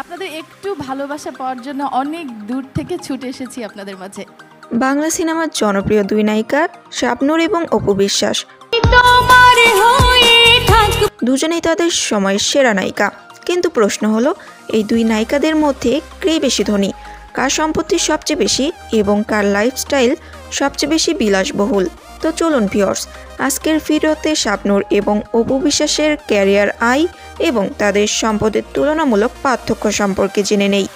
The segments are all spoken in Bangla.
আপনাদের একটু ভালোবাসা পাওয়ার জন্য অনেক দূর থেকে ছুটে এসেছি আপনাদের মাঝে। বাংলা সিনেমার জনপ্রিয় দুই নায়িকা শাবনূর এবং অপু বিশ্বাস। দুজনেই তাদের সময়ের সেরা নায়িকা। কিন্তু প্রশ্ন হলো এই দুই নায়িকাদের মধ্যে কে বেশি ধনী? কার সম্পত্তি সবচেয়ে বেশি এবং কার লাইফস্টাইল সবচেয়ে বেশি বিলাসবহুল? তো চলুন ভিওর্স আজকের ফিরতে শাবনূর এবং অপু বিশ্বাসের ক্যারিয়ার আয় এবং তাদের সম্পদের তুলনামূলক পার্থক্য সম্পর্কে জেনে নেই।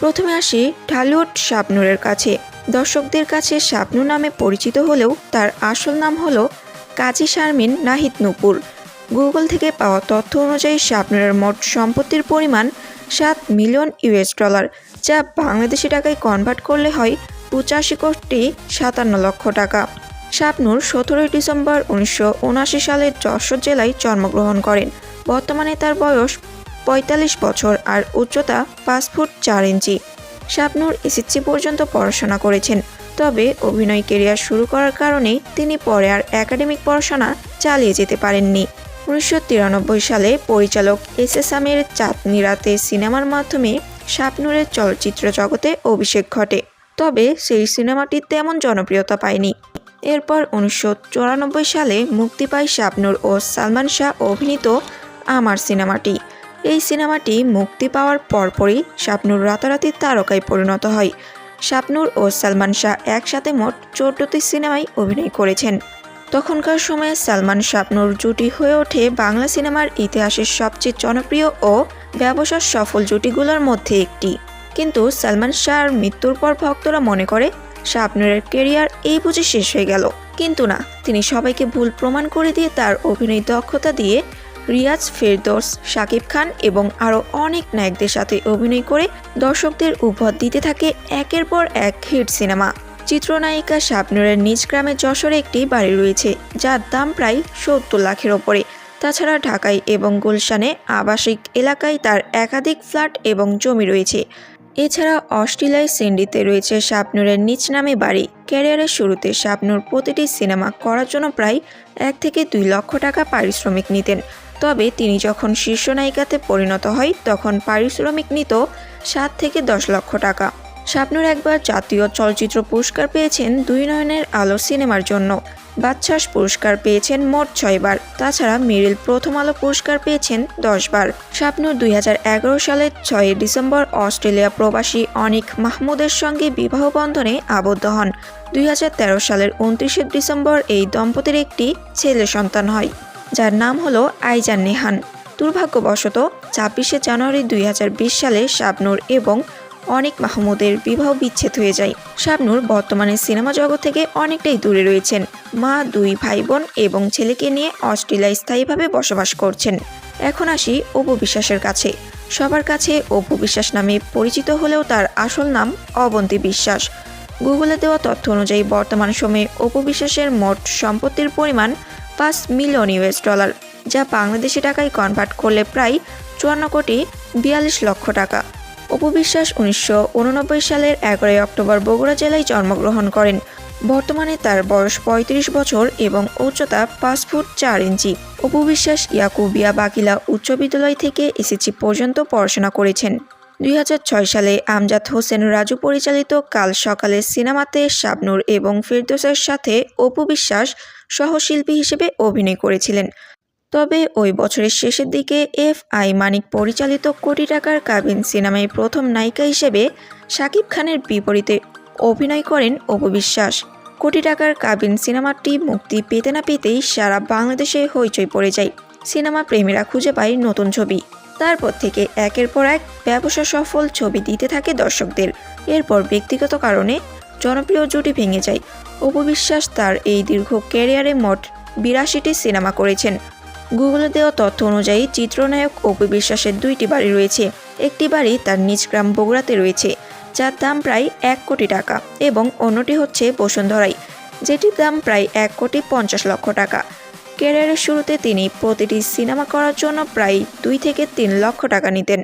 প্রথমে আসি ঢালিউড শাবনূরের কাছে। দর্শকদের কাছে শাবনূর নামে পরিচিত হলেও তার আসল নাম হল কাজী শারমিন নাহিদ নুপুর। গুগল থেকে পাওয়া তথ্য অনুযায়ী শাবনূরের মোট সম্পত্তির পরিমাণ সাত মিলিয়ন ইউএস ডলার, যা বাংলাদেশি টাকায় কনভার্ট করলে হয় পঁচাশি কোটি সাতান্ন লক্ষ টাকা। শাবনূর সতেরোই ডিসেম্বর উনিশশো উনআশি সালে যশোর জেলায় জন্মগ্রহণ করেন। বর্তমানে তার বয়স পঁয়তাল্লিশ বছর আর উচ্চতা পাঁচ ফুট চার ইঞ্চি। শাবনূর এসএসসি পর্যন্ত পড়াশোনা করেছেন, তবে অভিনয় কেরিয়ার শুরু করার কারণে তিনি পরে আর একাডেমিক পড়াশোনা চালিয়ে যেতে পারেননি। উনিশশো তিরানব্বই সালে পরিচালক এস এস আমের চাঁদনি রাতে সিনেমার মাধ্যমে শাবনূরের চলচ্চিত্র জগতে অভিষেক ঘটে, তবে সেই সিনেমাটি তেমন জনপ্রিয়তা পায়নি। এরপর উনিশশো চুরানব্বই সালে মুক্তি পায় শাবনূর ও সালমান শাহ অভিনীত আমার সিনেমাটি। এই সিনেমাটি মুক্তি পাওয়ার পরপরই শাবনূর রাতারাতি তারকায় পরিণত হয়। শাবনূর ও সালমান শাহ একসাথে মোট চোদ্দটি সিনেমায় অভিনয় করেছেন। তখনকার সময়ে সালমান শাবনূর জুটি হয়ে ওঠে বাংলা সিনেমার ইতিহাসের সবচেয়ে জনপ্রিয় ও ব্যবসার সফল জুটিগুলোর মধ্যে একটি। কিন্তু সালমান শাহর মৃত্যুর পর ভক্তরা মনে করে শাবনূরের কেরিয়ার এই বুঝে শেষ হয়ে গেল। কিন্তু না, তিনি সবাইকে ভুল প্রমাণ করে দিয়ে তার অভিনয় দক্ষতা দিয়ে রিয়াজ ফেরদৌস, শাকিব খান এবং আরও অনেক নায়কদের সাথে অভিনয় করে দর্শকদের উপহার দিতে থাকে একের পর এক হিট সিনেমা। চিত্রনায়িকা শাবনূরের নিজ গ্রামে যশোরে একটি বাড়ি রয়েছে, যার দাম প্রায় সত্তর লাখের ওপরে। তাছাড়া ঢাকায় এবং গুলশানে আবাসিক এলাকায় তার একাধিক ফ্ল্যাট এবং জমি রয়েছে। এছাড়া অস্ট্রেলিয়ায় সিন্ডিতে রয়েছে শাবনূরের নিজ নামে বাড়ি। ক্যারিয়ারের শুরুতে শাবনূর প্রতিটি সিনেমা করার জন্য প্রায় এক থেকে দুই লক্ষ টাকা পারিশ্রমিক নিতেন। তবে তিনি যখন শীর্ষ নায়িকাতে পরিণত হয়, তখন পারিশ্রমিক নিত সাত থেকে দশ লক্ষ টাকা। শাবনূর একবার জাতীয় চলচ্চিত্র পুরস্কার পেয়েছেন দুই নয়নের আলো সিনেমার জন্য। বাদশাস পুরস্কার পেয়েছেন মোট ছয়বার তাছাড়া মিরিল প্রথম আলো পুরস্কার পেয়েছেন দশবার শাবনূর দুই সালের ছয় ডিসেম্বর অস্ট্রেলিয়া প্রবাসী অনিক মাহমুদের সঙ্গে বিবাহ বন্ধনে আবদ্ধ হন। দুই হাজার তেরো সালের উনত্রিশে ডিসেম্বর এই দম্পতির একটি ছেলে সন্তান হয়। যার নাম হলো আইজান নেহান। দুর্ভাগ্যবশত ছাব্বিশে জানুয়ারি দুই হাজার বিশ সালে শাবনূর এবং অনেক মাহমুদের বিবাহ বিচ্ছেদ হয়ে যায়। শাবনূর বর্তমানে সিনেমা জগৎ থেকে অনেকটাই দূরে রয়েছেন। মা, দুই ভাই বোন এবং ছেলেকে নিয়ে অস্ট্রেলিয়ায় স্থায়ীভাবে বসবাস করছেন। এখন আসি অপু বিশ্বাসের কাছে। সবার কাছে অপু বিশ্বাস নামে পরিচিত হলেও তার আসল নাম অবন্তী বিশ্বাস। গুগলে দেওয়া তথ্য অনুযায়ী বর্তমান সময়ে অপু বিশ্বাসের মোট সম্পত্তির পরিমাণ পাঁচ মিলিয়ন ইউএস ডলার, যা বাংলাদেশি টাকায় কনভার্ট করলে প্রায় চুয়ান্ন কোটি বিয়াল্লিশ লক্ষ টাকা। অপু বিশ্বাস উনিশশো সালের এগারোই অক্টোবর বগুড়া জেলায় জন্মগ্রহণ করেন। বর্তমানে তার বয়স ৩৫ বছর এবং উচ্চতা পাঁচ ফুট চার ইঞ্চি। অপু বিশ্বাস ইয়াকুবিয়া বাকিলা উচ্চ বিদ্যালয় থেকে এসএসসি পর্যন্ত পড়াশোনা করেছেন। দুই হাজার ছয় সালে আমজাদ হোসেন রাজু পরিচালিত কাল সকালে সিনেমাতে শাবনূর এবং ফেরদোসের সাথে অপু বিশ্বাস সহশিল্পী হিসেবে অভিনয় করেছিলেন। তবে ওই বছরের শেষের দিকে এফ আই মানিক পরিচালিত কোটি টাকার কাবিন সিনেমায় প্রথম নায়িকা হিসেবে শাকিব খানের বিপরীতে অভিনয় করেন অপু বিশ্বাস। কোটি টাকার কাবিন সিনেমাটি মুক্তি পেতে না পেতেই সারা বাংলাদেশে হইচই পড়ে যায়। সিনেমা প্রেমীরা খুঁজে পায় নতুন ছবি। তারপর থেকে একের পর এক ব্যবসা সফল ছবি দিতে থাকে দর্শকদের। এরপর ব্যক্তিগত কারণে জনপ্রিয় জুটি ভেঙে যায়। অপু বিশ্বাস তার এই দীর্ঘ ক্যারিয়ারে মোট বিরাশিটি সিনেমা করেছেন। গুগলে দেওয়া তথ্য অনুযায়ী চিত্রনায়ক অপু দুইটি বাড়ি রয়েছে। একটি বাড়ি তার নিজ গ্রাম বগুড়াতে রয়েছে, যার দাম প্রায় এক কোটি টাকা এবং অন্যটি হচ্ছে বসুন্ধরাই যেটির দাম প্রায় এক কোটি পঞ্চাশ লক্ষ টাকা। ক্যারিয়ারের শুরুতে তিনি প্রতিটি সিনেমা করার জন্য প্রায় দুই থেকে তিন লক্ষ টাকা নিতেন।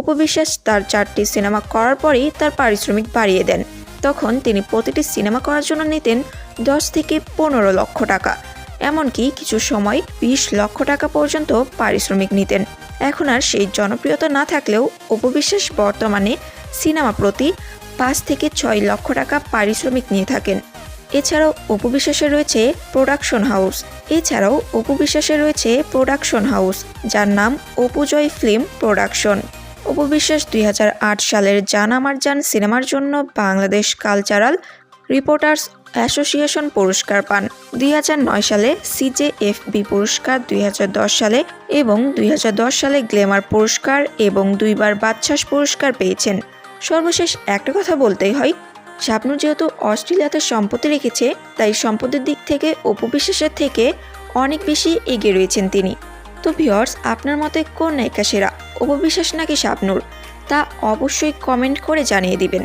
উপবিশ্বাস তার চারটি সিনেমা করার পরেই তার পারিশ্রমিক বাড়িয়ে দেন। তখন তিনি প্রতিটি সিনেমা করার জন্য নিতেন দশ থেকে পনেরো লক্ষ টাকা। এমনকি কিছু সময় বিশ লক্ষ টাকা পর্যন্ত পারিশ্রমিক নিতেন। এখন আর সেই জনপ্রিয়তা না থাকলেও উপবিশ্বাস বর্তমানে সিনেমা প্রতি পাঁচ থেকে ছয় লক্ষ টাকা পারিশ্রমিক নিয়ে থাকেন। এছাড়াও অপবিশ্বাসের রয়েছে প্রোডাকশন হাউস। এছাড়াও অপবিশ্বাসের রয়েছে প্রোডাকশন হাউস, যার নাম অপুজয় ফিল্ম প্রোডাকশন। অপবিশ্বাস দুই সালের জান আমার জান সিনেমার জন্য বাংলাদেশ কালচারাল রিপোর্টার্স অ্যাসোসিয়েশন পুরস্কার পান। দুই হাজার নয় সালে সিজেএফবি পুরস্কার, দুই হাজার দশ সালে এবং দুই হাজার দশ সালে গ্লেমার পুরস্কার এবং দুইবার বাদশাস পুরস্কার পেয়েছেন। সর্বশেষ একটা কথা বলতেই হয় শাবনূর যেহেতু অস্ট্রেলিয়াতে সম্পত্তি রেখেছে, তাই সম্পদের দিক থেকে অপবিশ্বাসের থেকে অনেক বেশি এগিয়ে রয়েছেন তিনি। তো ভিওর্স আপনার মতে কোন নায়িকা সেরা? অপবিশ্বাস নাকি শাবনূর? তা অবশ্যই কমেন্ট করে জানিয়ে দিবেন।